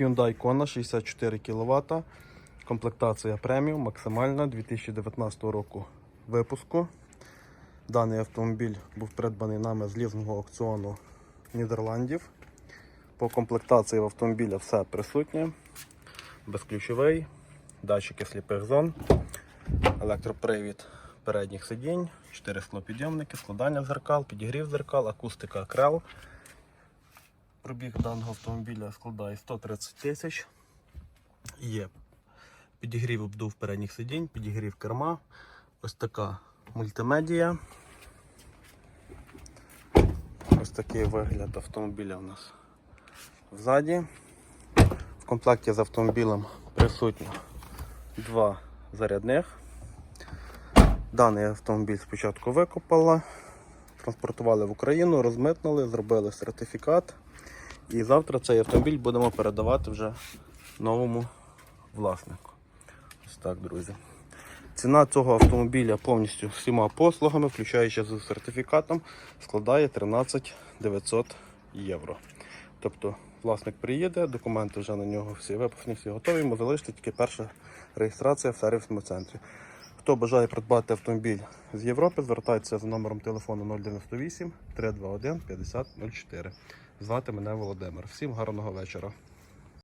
Hyundai Kona 64 кВт. Комплектація преміум, максимальна 2019 року випуску. Даний автомобіль був придбаний нами з лізного аукціону Нідерландів. По комплектації автомобіля все присутнє. Безключовий, датчики сліпих зон, електропривід передніх сидінь, 4 склопідйомники, складання зеркал, підігрів зеркал, акустика крел. Пробіг даного автомобіля складає 130 тисяч. Є підігрів обдув передніх сидінь, підігрів керма. Ось така мультимедія. Ось такий вигляд автомобіля у нас ззаді. В комплекті з автомобілем присутні два зарядних. Даний автомобіль спочатку викопали, транспортували в Україну, розмитнили, зробили сертифікат. І завтра цей автомобіль будемо передавати вже новому власнику. Ось так, друзі. Ціна цього автомобіля повністю всіма послугами, включаючи з сертифікатом, складає 13 900 євро. Тобто власник приїде, документи вже на нього всі виписані, всі готові, йому залишиться тільки перша реєстрація в сервісному центрі. Хто бажає придбати автомобіль з Європи, звертайтеся за номером телефону 098 321 5004. Звати мене Володимир. Всім гарного вечора.